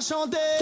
chanter.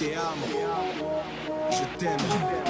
Je t'aime.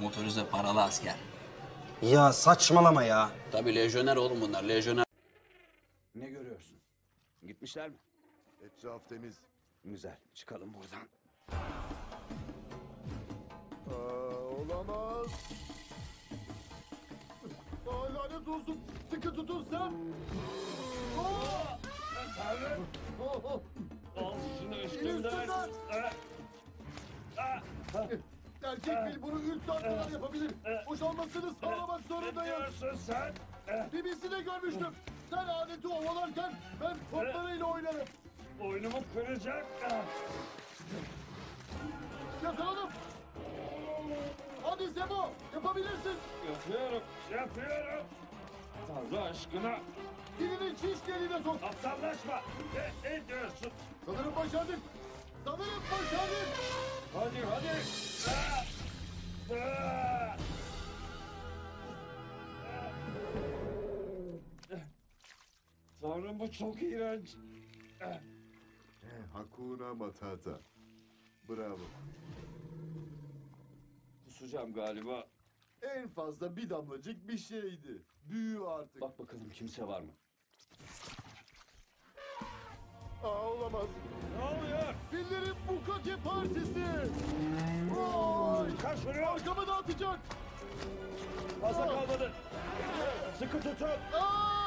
Motorize paralı asker. Ya saçmalama ya. Tabii lejyoner oğlum bunlar, lejyoner. Ne görüyorsun? Gitmişler mi? Etraf temiz. Güzel. Çıkalım buradan. Aa, olamaz. Aa, lanet olsun. Sıkı tutun sen. Aa! Aa! Al şunu üstümden. üstümden. Erkek bil bunu 3 saat kadar yapabilir. Boşalmasını sağlamak Ne zorundayım. diyorsun sen? BBC'de görmüştüm. Sen aleti ovalarken ben toplarıyla oynarım. Oyunumu kıracak. Yakaladım. Hadi Sebo yapabilirsin. Yapıyorum, yapıyorum. Tanrı aşkına Dilini çiş deliğine sok. aptallaşma. Ne, ne diyorsun? Sanırım başardık. Sanırım başardık. Çok iğrenç. Hakuna Matata. Bravo. Kusacağım galiba. En fazla bir damlacık bir şeydi. Büyü artık. Bak bakalım kimse var mı? Aa, olamaz. Ne oluyor? Fillerin Bukake Partisi. Vay! Kaçırıyor. Arkamı dağıtacak. Fazla kalmadı. Sıkı tutun. Aa!